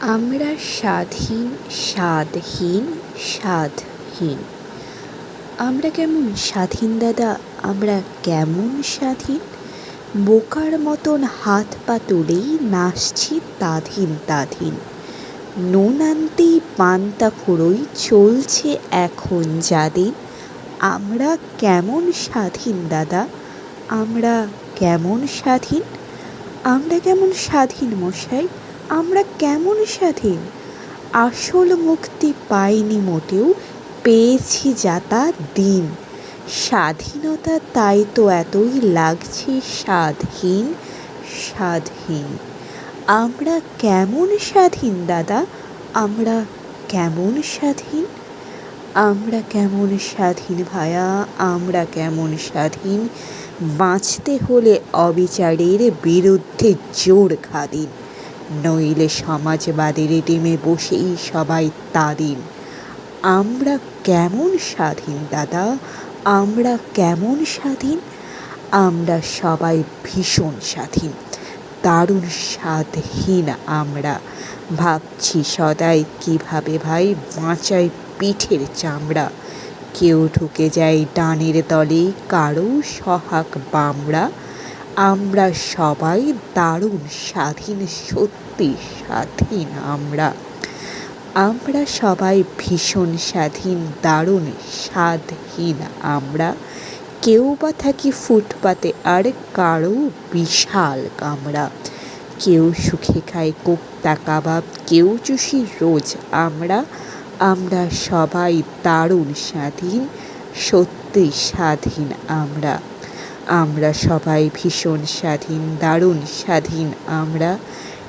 আমরা স্বাধীন স্বাদহীন স্বাদহীন আমরা কেমন স্বাধীন, দাদা? আমরা কেমন স্বাধীন? বোকার মতন হাত পা তুলেই নাচছি তাধিন তাধিন। নুন আনতেই পান্তা ফুরোই চলছে এখন যাদিন। আমরা কেমন স্বাধীন, দাদা? আমরা কেমন স্বাধীন? আমরা কেমন স্বাধীন, মশাই? আমরা কেমন স্বাধীন? আসল মুক্তি পাইনি মোটেও, পেয়েছি যা তা দিন। স্বাধীনতা তাই তো এতই লাগছে স্বাধীন স্বাধীন। আমরা কেমন স্বাধীন, দাদা? আমরা কেমন স্বাধীন? আমরা কেমন স্বাধীন, ভায়া? আমরা কেমন স্বাধীন? বাঁচতে হলে অবিচারের বিরুদ্ধে জোর খাদিন। নইলে সমাজবাদের টিমে বসেই সবাই তাদিন আমরা কেমন স্বাধীন, দাদা? আমরা কেমন স্বাধীন? আমরা সবাই ভীষণ স্বাধীন। দারুণ স্বাধীন আমরা। ভাবছি সদাই কীভাবে ভাই বাঁচাই পিঠের চামড়া। কেউ ঢুকে যায় ডানের দলে কারও সহাক বামড়া। আমরা সবাই দারুণ স্বাধীন, সত্যি স্বাধীন আমরা। আমরা সবাই ভীষণ স্বাধীন, দারুণ স্বাধীন আমরা। কেউ বা থাকি ফুটপাতে, আর কারও বিশাল কামড়া কেউ সুখে খায় কোপ্তা কাবাব, কেউ চুষি রোজ আমরা। আমরা সবাই দারুণ স্বাধীন, সত্যি স্বাধীন আমরা। আমরা সবাই ভীষণ স্বাধীন, দারুণ স্বাধীন। আমরা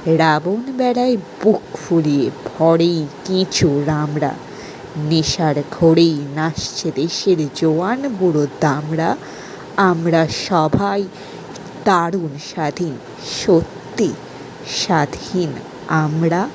রাবণ বেড়ায় বুক ফুলিয়ে, ভরেই কেঁচো রামরা। নেশার ঘোরেই নাচছে দেশের জোয়ান বুড়ো দামরা। আমরা সবাই দারুণ স্বাধীন, সত্যি স্বাধীন। আমরা